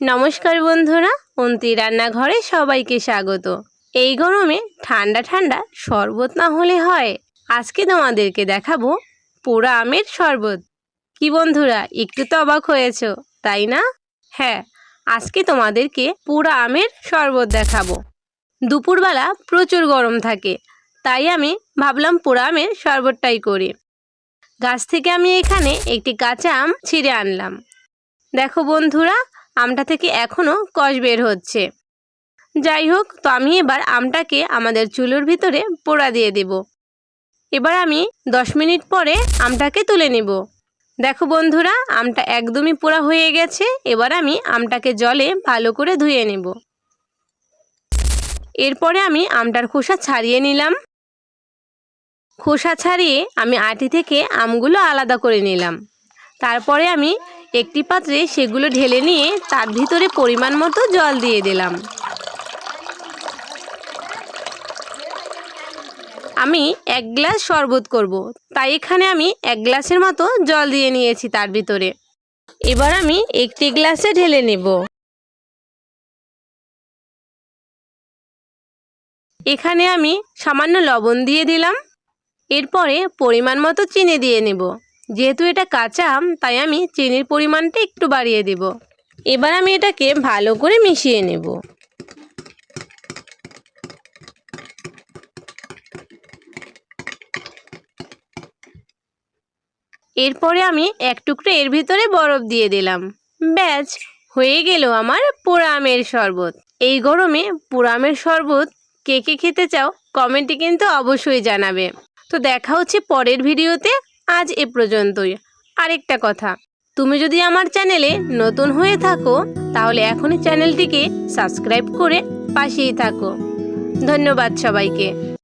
নমস্কার বন্ধুরা, অন্তি রান্নাঘরে সবাইকে স্বাগত। এই গরমে ঠান্ডা ঠান্ডা শরবত না হলে হয়। আজকে তোমাদেরকে দেখাবো পোড়া আমের শরবত। কি বন্ধুরা, একটু তো অবাক হয়েছ, তাই না? হ্যাঁ আজকে তোমাদেরকে পোড়া আমের শরবত দেখাবো। দুপুরবেলা প্রচুর গরম থাকে, তাই আমি ভাবলাম পোড়া আমের শরবতটাই করি। গাছ থেকে আমি এখানে একটি কাঁচা আম ছিঁড়ে আনলাম। দেখো বন্ধুরা আমটা থেকে এখনও কষ বের হচ্ছে। যাই হোক, তো আমি এবার আমটাকে আমাদের চুলোর ভিতরে পোড়া দিয়ে দেব। এবার আমি দশ মিনিট পরে আমটাকে তুলে নিব। দেখো বন্ধুরা, আমটা একদমই পোড়া হয়ে গেছে। এবার আমি আমটাকে জলে ভালো করে ধুয়ে নেব। এরপরে আমি আমটার খোসা ছাড়িয়ে নিলাম। খোসা ছাড়িয়ে আমি আটি থেকে আমগুলো আলাদা করে নিলাম। তারপরে আমি একটি পাত্রে সেগুলো ঢেলে নিয়ে তার ভিতরে পরিমাণ মতো জল দিয়ে দিলাম। আমি এক গ্লাস শরবত করব। তাই এখানে আমি এক গ্লাসের মতো জল দিয়ে নিয়েছি তার ভিতরে। এবার আমি একটি গ্লাসে ঢেলে নেব। এখানে আমি সামান্য লবণ দিয়ে দিলাম। এরপরে পরিমাণ মতো চিনি দিয়ে নেব। যেহেতু এটা কাঁচা আম, তাই আমি চিনির পরিমাণটা একটু বাড়িয়ে দেব। এবার আমি এটাকে ভালো করে মিশিয়ে নেব। এরপরে আমি এক টুকরো এর ভিতরে বরফ দিয়ে দিলাম। ব্যাস, হয়ে গেল আমার পোড়া আমের শরবত। এই গরমে পোড়া আমের শরবত কে কে খেতে চাও, কমেন্টে কিন্তু অবশ্যই জানাবে। তো দেখা হচ্ছে পরের ভিডিওতে। আজ এ পর্যন্তই। আরেকটা কথা, তুমি যদি আমার চ্যানেলে নতুন হয়ে থাকো, তাহলে এখনই চ্যানেলটিকে সাবস্ক্রাইব করে পাশেই থাকো। ধন্যবাদ সবাইকে।